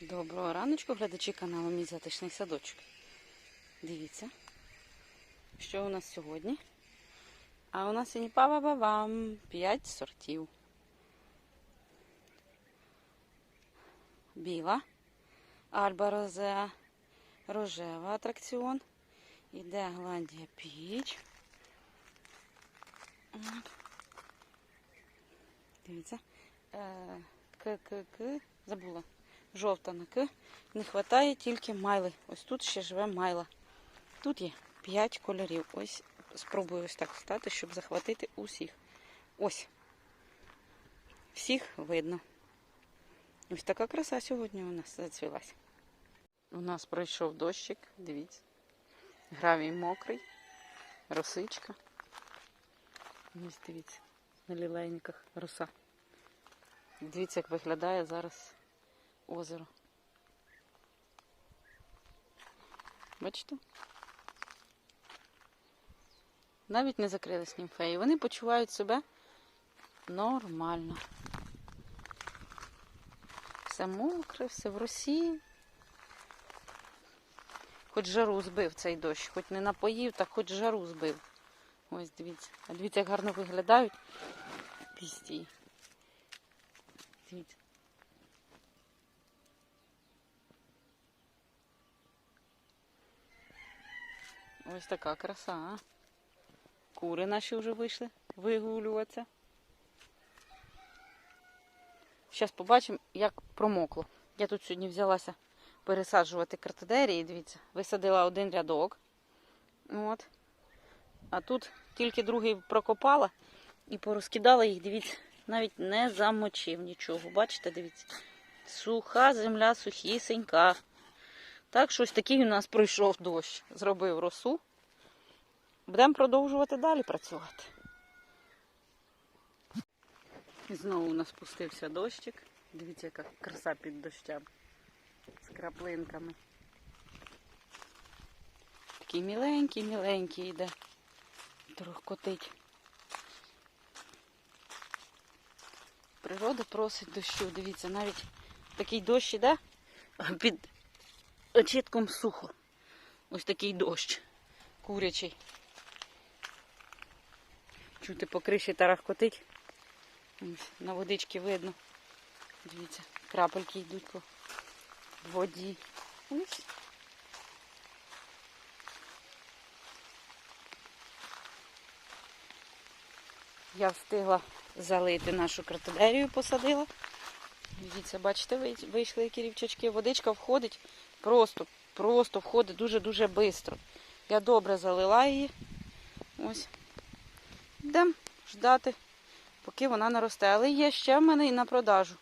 Доброго раночку, глядачі каналу Мій затишний садочок. Дивіться, що у нас сьогодні. А у нас сьогодні па-ба-ба-бам 5 сортів. Біла, Альба Розеа, рожева атракціон. Іде Голландія Піч. Дивіться. Е, К-к-к. Забула. Жовта на К. Не вистачає тільки майли. Ось тут ще живе майла. Тут є 5 кольорів. Ось спробую ось так стати, щоб захватити усіх. Ось. Всіх видно. Ось така краса сьогодні у нас зацвілася. У нас пройшов дощик, дивіться. Гравій мокрий, росичка. Ось дивіться, на лілейниках роса. Дивіться, як виглядає зараз озеро. Бачите? Навіть не закрились німфеї. Вони почувають себе нормально. Все мокре, все в росі. Хоч жару збив цей дощ, хоч не напоїв, так хоч жару збив. Ось дивіться. А дивіться, як гарно виглядають пісті. Дивіться. Ось така краса. а. Кури наші вже вийшли вигулюватися. Зараз побачимо, як промокло. Я тут сьогодні взялася пересаджувати картедерії. Дивіться, висадила один рядок. От. А тут тільки другий прокопала і порозкидала їх, дивіться, навіть не замочив нічого. Бачите, дивіться. Суха земля, сухісенька. Так, щось такий у нас пройшов дощ. Зробив росу. Будемо продовжувати далі працювати. І знову у нас спустився дощик. Дивіться, яка краса під дощем. З краплинками. Такий міленький, міленький йде. Трохкотить. Природа просить дощу. Дивіться, навіть такий дощ іде, під очітком сухо. Ось такий дощ. Курячий. Чути по криші тарахкотить. На водички видно. Дивіться, крапельки йдуть по воді. Ось. Я встигла залити нашу картодерію, посадила. Дивіться, бачите, вийшли які рівчачки. Водичка входить просто, просто входить дуже-дуже швидко. Я добре залила її. Ось. Йдемо ждати, поки вона наросте. Але є ще в мене і на продажу.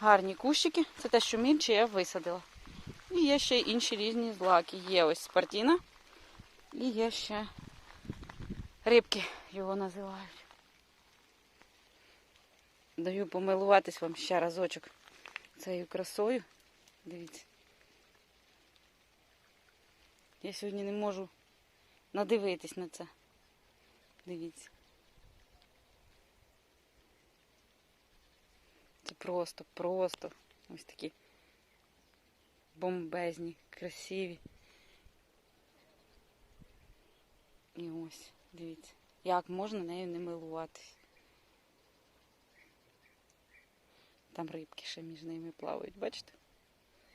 Гарні кущики. Це те, що мільче я висадила. І є ще інші різні злаки. Є ось спартіна. І є ще рибки, його називають. Даю помилуватись вам ще разочок цією красою. Дивіться. Я сьогодні не можу надивитись на це. Дивіться. Це просто, просто ось такі бомбезні, красиві. І ось, дивіться, як можна нею не милуватись. Там рибки ще між ними плавають, бачите?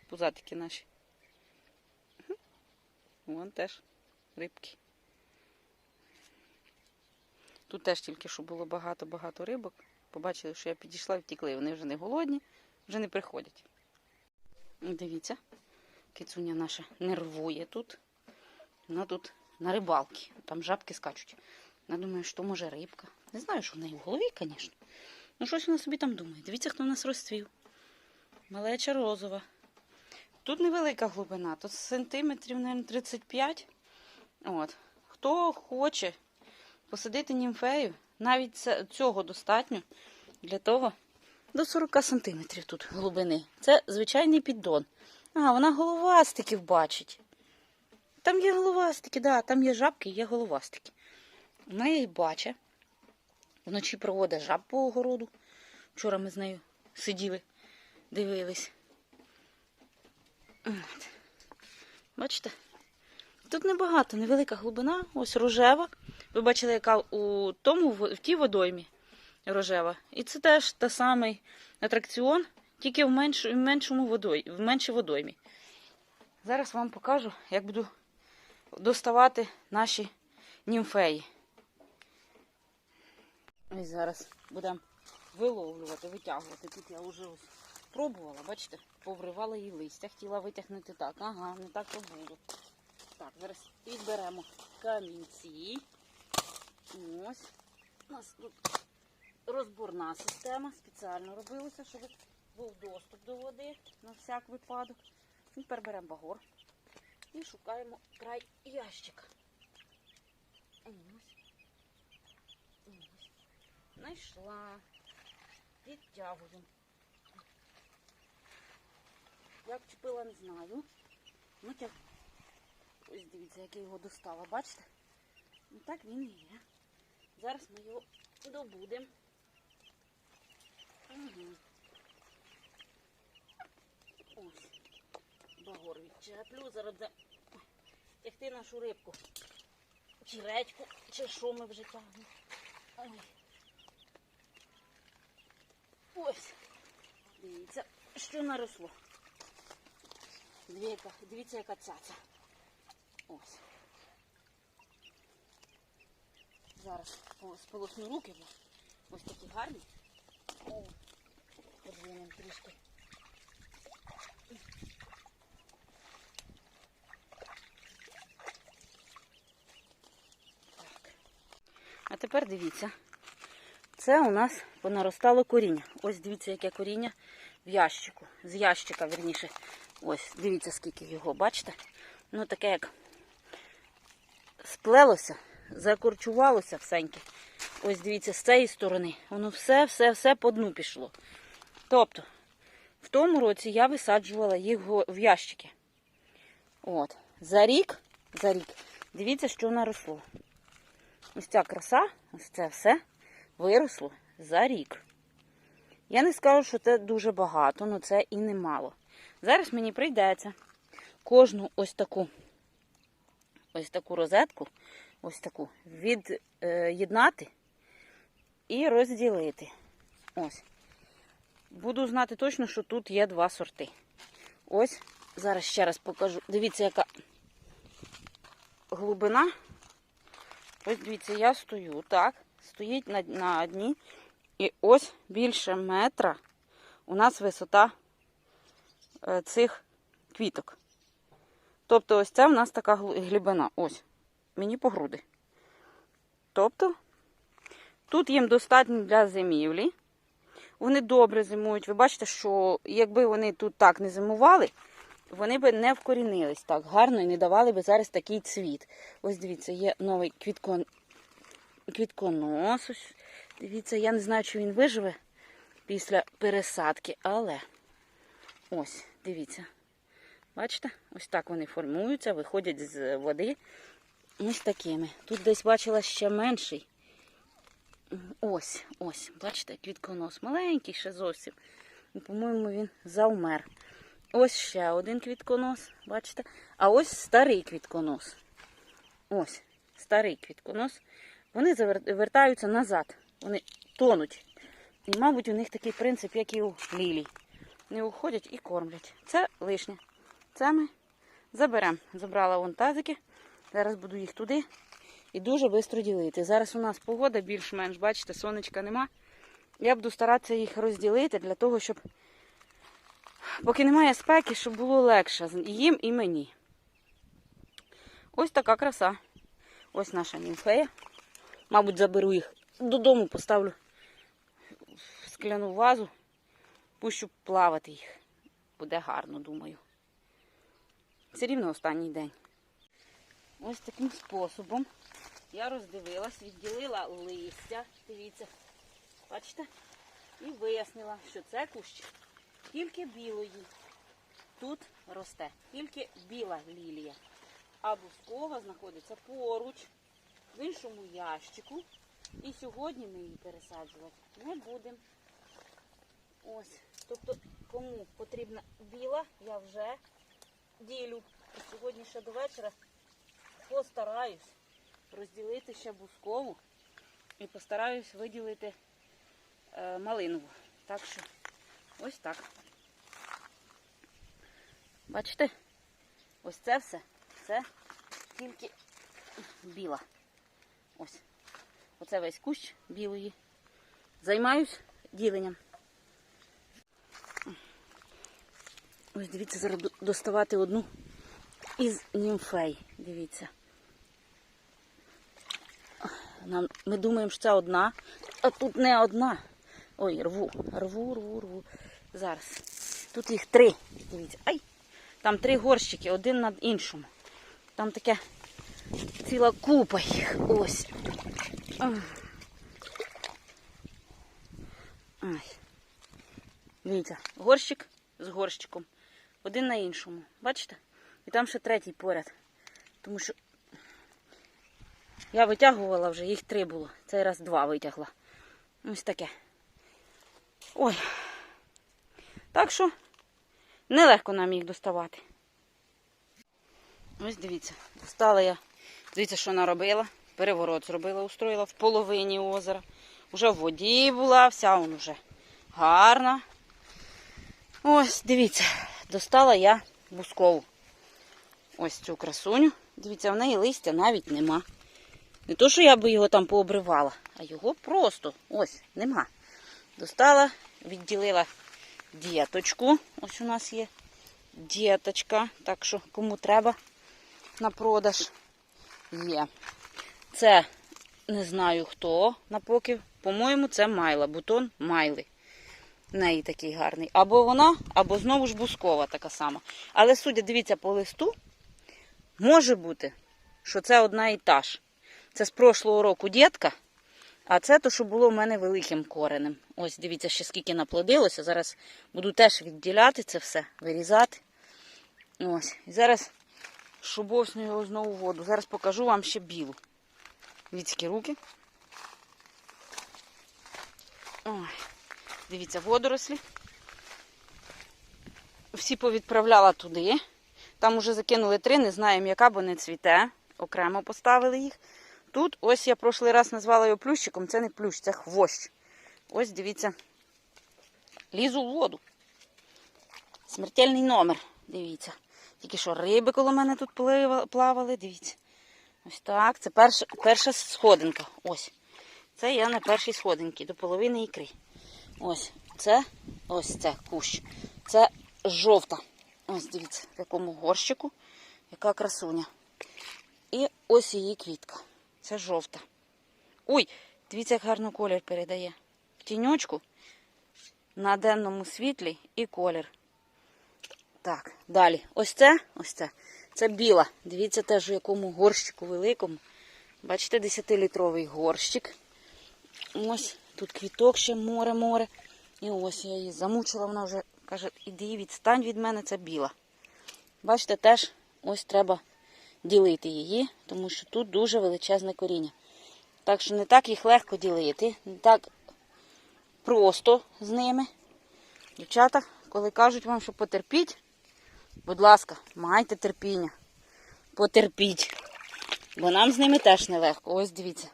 Пузатики наші. Вон теж рибки. Тут теж тільки що було багато-багато рибок. Побачили, що я підійшла і втікли. Вони вже не голодні, вже не приходять. Дивіться, кицуня наша нервує тут. Вона тут на рибалці. Там жабки скачуть. Я думаю, що може рибка. Не знаю, що в неї в голові, звісно. Ну, щось вона собі там думає. Дивіться, хто в нас розцвів. Малеча розова. Тут невелика глибина, тут сантиметрів, мабуть, 35. От. Хто хоче посадити німфею, навіть цього достатньо для того до 40 сантиметрів тут глибини. Це звичайний піддон. А, вона головастиків бачить. Там є головастики, да, там є жабки, є головастики. Вона їх бачить. Вночі проводить жаб по огороду. Вчора ми з нею сиділи, дивились. От. Бачите? Тут небагато, невелика глибина, ось рожева. Ви бачили, яка у тому в тій водоймі рожева. І це теж та самий атракціон, тільки в, менш, в меншому водой, в меншій водоймі. Зараз вам покажу, як буду доставати наші німфеї. Ось зараз будемо виловлювати, витягувати. Тут я вже ось пробувала, бачите, повривала її листя, хотіла витягнути так. Ага, не так то було. Так, зараз підберемо камінці. Ось. У нас тут розборна система, спеціально робилася, щоб був доступ до води на всяк випадок. Тепер беремо багор і шукаємо край ящика. Ось. Ось. Знайшла. Підтягуємо. Як вчепила, не знаю. Ну, тяг... Ось дивіться, як я його достала, бачите? Ну так він і є. Зараз ми його добудемо. Угу. Ось. Багор відчеплю. Зараз тягти нашу рибку. Чи речку, чи що ми вже тягнемо. Ой. Ось. Дивіться, що наросло. Дивіться, дивіться, яка цяця. Ось. Зараз по- сполосну руки, бо ось такі гарні. О, подвинемо трішки. А тепер дивіться. Це у нас понаростало коріння. Ось дивіться, яке коріння в ящику. З ящика, верніше. Ось, дивіться, скільки його, бачите? Ну, таке як сплелося, закорчувалося всеньке. Ось дивіться, з цієї сторони. Воно все, все, все по дну пішло. Тобто, в тому році я висаджувала їх в ящики. От. За рік, за рік, дивіться, що наросло. Ось ця краса, ось це все виросло за рік. Я не скажу, що це дуже багато, але це і немало. Зараз мені прийдеться кожну ось таку ось таку розетку, ось таку, від'єднати і розділити. Ось. Буду знати точно, що тут є два сорти. Ось, зараз ще раз покажу. Дивіться, яка глибина. Ось дивіться, я стою, так, стоїть на, на дні. І ось більше метра у нас висота цих квіток. Тобто ось це в нас така гл- глибина. Ось. Мені по груди. Тобто, тут їм достатньо для зимівлі. Вони добре зимують. Ви бачите, що якби вони тут так не зимували, вони б не вкорінились так гарно і не давали б зараз такий цвіт. Ось дивіться, є новий квіткон... квітконос. Ось. Дивіться, я не знаю, чи він виживе після пересадки, але ось, дивіться. Бачите? Ось так вони формуються, виходять з води. Ось такими. Тут десь бачила ще менший. Ось, ось, бачите, квітконос. Маленький ще зовсім. По-моєму, він завмер. Ось ще один квітконос, бачите? А ось старий квітконос. Ось, старий квітконос. Вони завер- вертаються назад. Вони тонуть. І, мабуть, у них такий принцип, як і у лілій. Вони уходять і кормлять. Це лишнє. Це ми заберемо. Забрала вон тазики. Зараз буду їх туди і дуже швидко ділити. Зараз у нас погода більш-менш, бачите, сонечка нема. Я буду старатися їх розділити для того, щоб, поки немає спеки, щоб було легше їм, і мені. Ось така краса. Ось наша німфея. Мабуть, заберу їх додому, поставлю скляну вазу, пущу плавати їх. Буде гарно, думаю. Все рівно останній день. Ось таким способом я роздивилась, відділила листя, дивіться, бачите? І вияснила, що це кущ тільки білої. Тут росте тільки біла лілія. А бускова знаходиться поруч, в іншому ящику. І сьогодні ми її пересаджувати не будемо. Ось. Тобто, кому потрібна біла, я вже ділю. І Сьогодні ще до вечора постараюсь розділити ще бускову і постараюсь виділити е, малинову. Так що ось так. Бачите? Ось це все. Це тільки біла. Ось. Оце весь кущ білої. Займаюсь діленням. Ось дивіться, зараз доставати одну із німфей. Дивіться. Нам, ми думаємо, що це одна, а тут не одна. Ой, рву, рву, рву, рву. Зараз. Тут їх три. Дивіться. Ай! Там три горщики, один над іншим. Там таке ціла купа їх. Ось. Ай. Дивіться, горщик з горщиком. Один на іншому. Бачите? І там ще третій поряд. Тому що я витягувала вже, їх три було. Цей раз два витягла. Ось таке. Ой. Так що нелегко нам їх доставати. Ось дивіться, достала я. Дивіться, що наробила. Переворот зробила, устроїла в половині озера. Уже в воді була, вся вона вже гарна. Ось, дивіться, достала я бускову. Ось цю красуню. Дивіться, в неї листя навіть нема. Не то, що я би його там пообривала, а його просто ось нема. Достала, відділила діточку. Ось у нас є діточка. Так що кому треба на продаж є. Це не знаю хто на поків. По-моєму, це майла, бутон майли. Неї такий гарний. Або вона, або знову ж бускова така сама. Але судя, дивіться, по листу, може бути, що це одна і та ж. Це з прошлого року дітка, а це то, що було в мене великим коренем. Ось, дивіться, ще скільки наплодилося. Зараз буду теж відділяти це все, вирізати. Ось. І зараз шубовсню його знову воду. Зараз покажу вам ще білу. Відські руки. Ой. Дивіться, водорослі. Всі повідправляла туди. Там уже закинули три, не знаємо, яка, бо не цвіте. Окремо поставили їх. Тут ось я прошлий раз назвала його плющиком. Це не плющ, це хвощ. Ось дивіться. Лізу в воду. Смертельний номер. Дивіться. Тільки що риби коло мене тут плавали. Дивіться. Ось так. Це перша, перша сходинка. Ось. Це я на першій сходинці, до половини ікри. Ось це, ось це кущ. Це жовта. Ось дивіться, в якому горщику, яка красуня. І ось її квітка. Це жовта. Ой, дивіться, як гарно колір передає. В тіньочку, на денному світлі і колір. Так, далі. Ось це, ось це. Це біла. Дивіться теж, у якому горщику великому. Бачите, 10-літровий горщик. Ось тут квіток ще море-море. І ось я її замучила, вона вже каже, іди, відстань від мене, це біла. Бачите, теж ось треба ділити її, тому що тут дуже величезне коріння. Так що не так їх легко ділити, не так просто з ними. Дівчата, коли кажуть вам, що потерпіть, будь ласка, майте терпіння. Потерпіть. Бо нам з ними теж нелегко. Ось дивіться.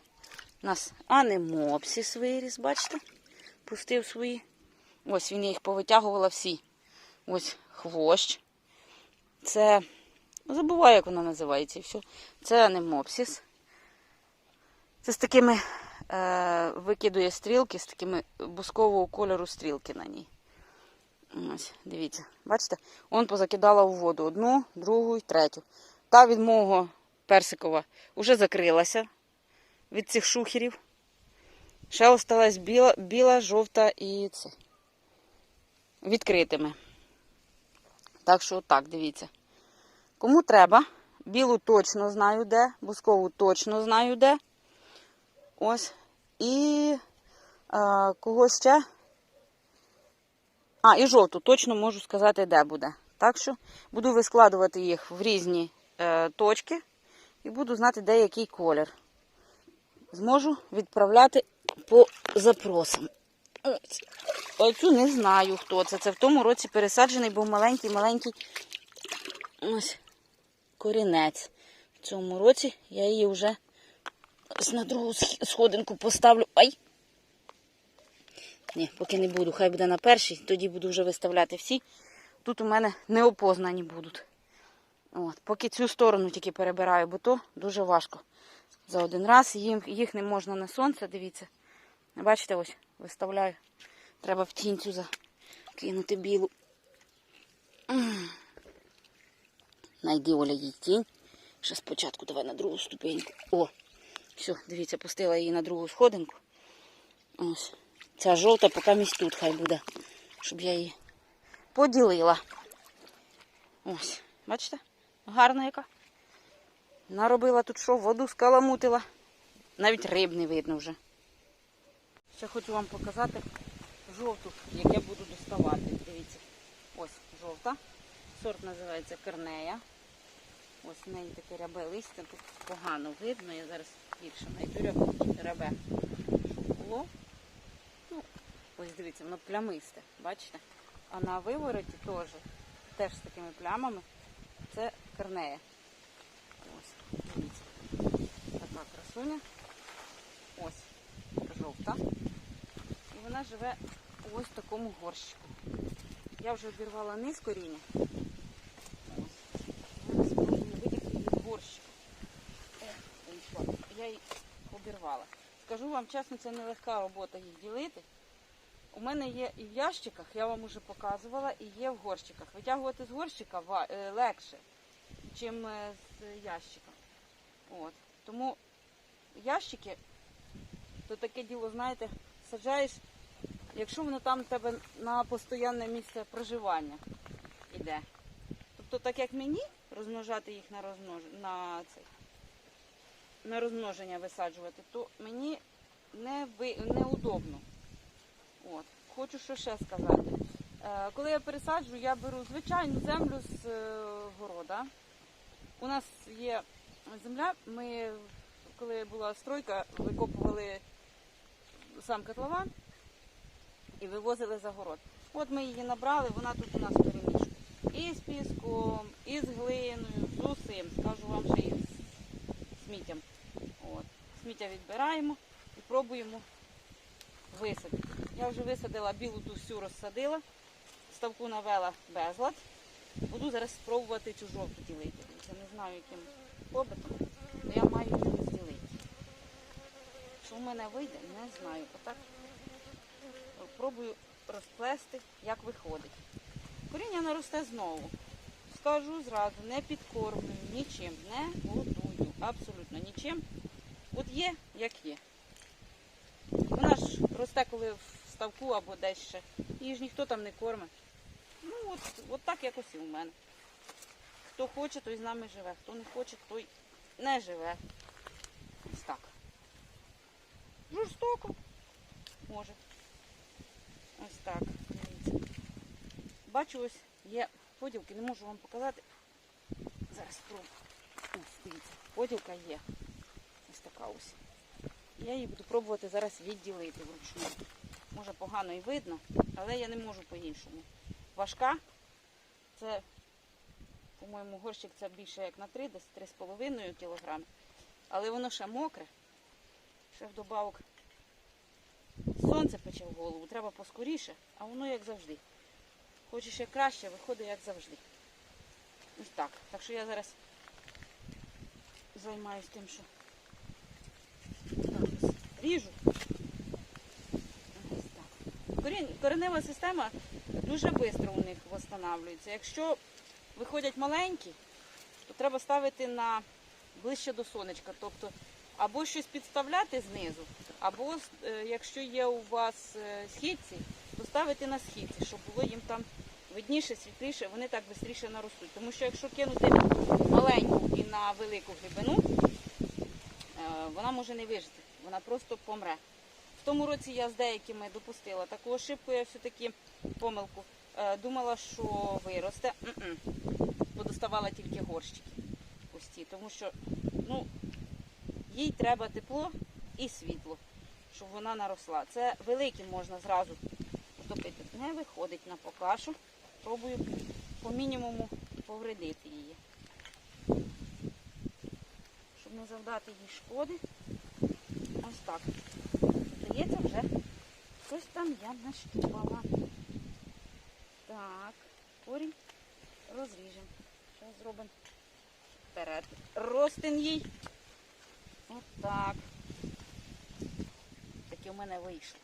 У нас анемопсис виріс, бачите? Пустив свої. Ось він їх повитягувала всі. Ось хвощ. Це. Забуваю, як воно називається. і все. Це анемопсис. Це з такими е, викидує стрілки, з такими бускового кольору стрілки на ній. Ось, дивіться. Бачите? Он позакидала у воду одну, другу і третю. Та від мого персикова вже закрилася від цих шухерів. Ще осталась біла, біла жовта і це. Відкритими. Так що так, дивіться. Кому треба, білу точно знаю де, бускову точно знаю де. Ось. І а, кого ще? А, і жовту точно можу сказати, де буде. Так що буду вискладувати їх в різні е, точки і буду знати, де який колір. Зможу відправляти по запросам. Ось. Оцю не знаю, хто це. Це в тому році пересаджений, був маленький-маленький корінець. В цьому році я її вже на другу сходинку поставлю. Ай! Ні, поки не буду. Хай буде на першій, тоді буду вже виставляти всі. Тут у мене неопознані будуть. От, поки цю сторону тільки перебираю, бо то дуже важко. За один раз їм, їх не можна на сонце, дивіться. Бачите, ось виставляю. Треба в тінь цю закинути білу. Найди Оля їй тінь. Ще спочатку давай на другу ступеньку. О, все, дивіться, пустила її на другу сходинку. Ось. Ця жовта поки місць тут хай буде, щоб я її поділила. Ось, бачите? Гарна яка. Наробила тут що, воду скаламутила. Навіть риб не видно вже. Ще хочу вам показати жовту, як я буду доставати. Дивіться. Ось жовта. Сорт називається Кернея. Ось в неї таке рябе листя. Тут погано видно. Я зараз більше знайду рябе- рябе. Щоб було. Ну, ось дивіться, воно плямисте, бачите? А на вивороті теж, теж з такими плямами. Це Кернея. Ось, дивіться. Така красуня. Ось жовта. І вона живе ось в такому горщику. Я вже обірвала низ коріння. Ось. Зараз спробую витягти горщика. Я її обірвала. Скажу вам чесно, це нелегка робота їх ділити. У мене є і в ящиках, я вам уже показувала, і є в горщиках. Витягувати з горщика е, легше, ніж з ящика. От. Тому ящики, то таке діло, знаєте, саджаєш, якщо воно там в тебе на постійне місце проживання іде. Тобто, так як мені розмножати їх на розмнож... на цей на розмноження висаджувати, то мені не ви... неудобно. От. Хочу що ще сказати. Е, коли я пересаджую, я беру звичайну землю з е, города. У нас є земля, ми, коли була стройка, викопували сам котлован і вивозили за город. От ми її набрали, вона тут у нас перемішує. І з піском, і з глиною, з усім, скажу вам ще і з сміттям. От. Сміття відбираємо і пробуємо висадити. Я вже висадила білу ту всю розсадила, ставку навела безлад. Буду зараз спробувати цю жовту ділити. Я не знаю, яким побитом, але я маю її розділити. Що в мене вийде, не знаю. Отак пробую розплести, як виходить. Коріння наросте знову. Скажу зразу, не підкормлюю нічим, не годую, абсолютно нічим. От є, як є. Вона ж росте, коли в ставку або десь ще. Її ж ніхто там не кормить. Ну, от, от так якось і у мене. Хто хоче, той з нами живе. Хто не хоче, той не живе. Ось так. Жорстоко. Може. Ось так. Бачу, ось є поділки, не можу вам показати. Зараз спробую. Поділка є. Ось така ось. Я її буду пробувати зараз відділити вручну. Може погано і видно, але я не можу по-іншому. Важка. Це, по-моєму, горщик це більше як на 3, десь 3,5 кг. Але воно ще мокре. Ще вдобавок сонце пече в голову, треба поскоріше, а воно як завжди. Хочеш як краще, виходить як завжди. Ось так. Так що я зараз займаюся тим, що ріжу. Коренева система дуже швидко у них встановлюється. Якщо виходять маленькі, то треба ставити на ближче до сонечка. Тобто або щось підставляти знизу, або е, якщо є у вас е, східці, то ставити на східці, щоб було їм там видніше, світліше, вони так швидше наростуть. Тому що якщо кинути маленьку і на велику глибину, е, вона може не вижити, вона просто помре. В тому році я з деякими допустила таку ошибку, я все-таки помилку. Е, Думала, що виросте. М-м. Подоставала тільки горщики пусті, тому що ну, їй треба тепло і світло, щоб вона наросла. Це великі можна зразу втопити. Не виходить на покашу. Пробую по мінімуму повредити її. Щоб не завдати їй шкоди. Ось так. Здається, вже щось там я нащупала. Так, корінь розріжемо. Зараз зробимо вперед. Ростин їй. Отак. Такі у мене вийшло.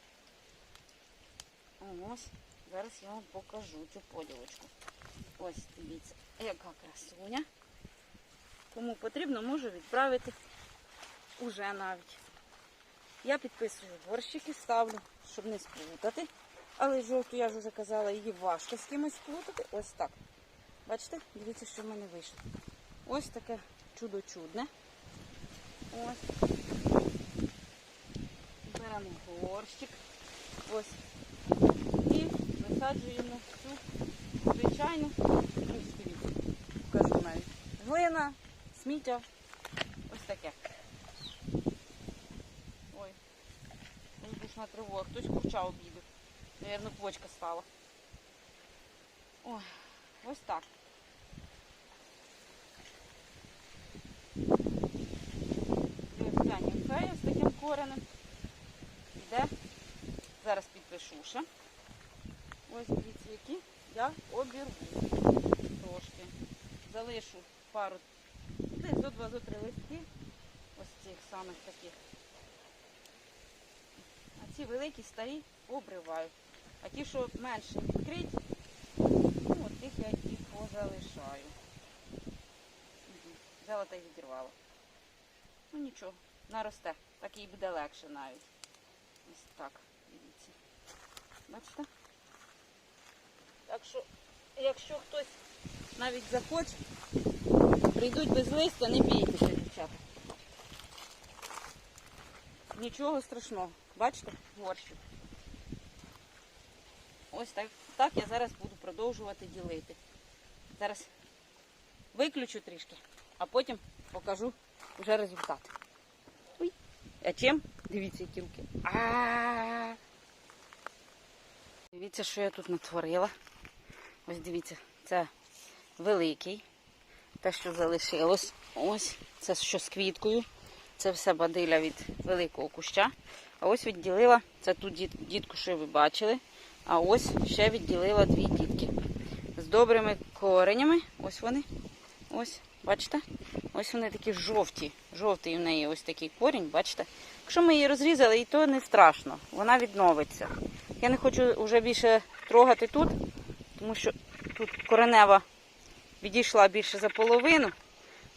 Ось, зараз я вам покажу цю поділочку. Ось, дивіться, яка красуня. Кому потрібно, можу відправити уже навіть. Я підписую горщики, ставлю, щоб не сплутати. Але жовту, я вже казала, її важко з кимось сплутати. Ось так. Бачите? Дивіться, що в мене вийшло. Ось таке чудо-чудне. Ось. Беремо горщик. Ось. І висаджуємо цю звичайну. Покажу навіть. Глина, сміття. Ось таке. Ой. Воздушна тривога. Хтось курча обідав. Навірно, почка стала. Ой, ось так. Вівсяні фея з таким коренем. Іде. Зараз підпишу ще. Ось дивіться, які я обірву трошки. Залишу пару, десь до два зо три листки. Ось цих самих таких. А ці великі старі обриваю. А ті, що менше відкриті, ну, от тих я і позалишаю. Взяла та й відірвала. Ну нічого, наросте. Так їй буде легше навіть. Ось так, дивіться. Бачите? Так що, якщо хтось навіть захоче, прийдуть без листя, не бійтеся, дівчата. Нічого страшного. Бачите? Горщик. Ось так, так я зараз буду продовжувати ділити. Зараз виключу трішки, а потім покажу вже результат. Ой. А чим? Дивіться, які руки. А-а-а. Дивіться, що я тут натворила. Ось дивіться, це великий. Те, що залишилось. Ось це що з квіткою. Це все бадиля від великого куща. А ось відділила, це ту дітку, що ви бачили. А ось ще відділила дві дітки. З добрими коренями. Ось вони. Ось, бачите? Ось вони такі жовті. Жовтий в неї ось такий корінь, бачите? Якщо ми її розрізали, і то не страшно. Вона відновиться. Я не хочу вже більше трогати тут, тому що тут коренева відійшла більше за половину.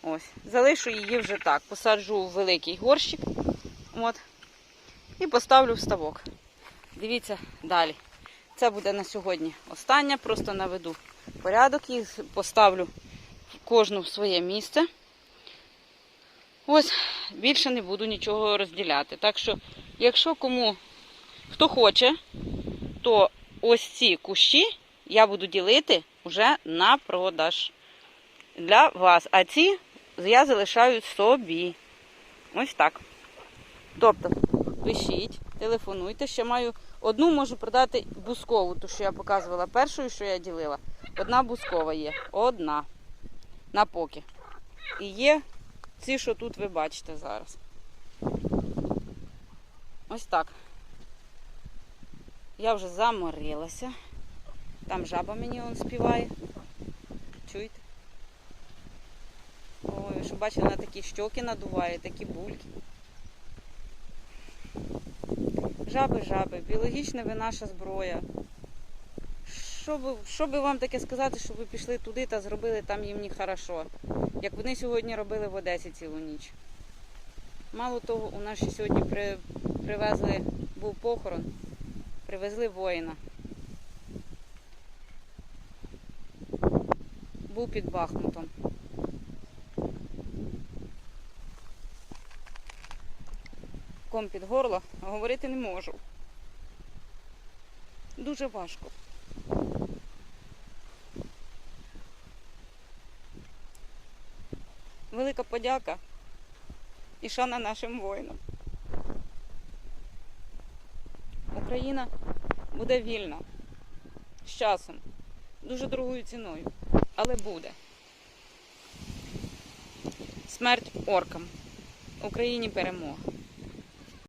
Ось, залишу її вже так. Посаджу в великий горщик. От. І поставлю в ставок. Дивіться далі. Це буде на сьогодні остання. Просто наведу порядок їх, поставлю кожну в своє місце. Ось, більше не буду нічого розділяти. Так що, якщо кому хто хоче, то ось ці кущі я буду ділити вже на продаж для вас. А ці я залишаю собі. Ось так. Тобто, пишіть, телефонуйте. Ще маю одну можу продати бускову, ту, що я показувала першою, що я ділила. Одна бускова є. Одна. На поки. І є ці, що тут ви бачите зараз. Ось так. Я вже заморилася. Там жаба мені он співає. Чуєте? Ой, ж бачили, вона такі щоки надуває, такі бульки. Жаби, жаби, біологічна ви наша зброя. Що би, що би вам таке сказати, щоб ви пішли туди та зробили там їм хорошо, як вони сьогодні робили в Одесі цілу ніч. Мало того, у нас ще сьогодні при, привезли, був похорон, привезли воїна. Був під Бахмутом. Ком під горло, говорити не можу. Дуже важко. Велика подяка і шана нашим воїнам. Україна буде вільна з часом, дуже дорогою ціною, але буде. Смерть оркам. Україні перемога.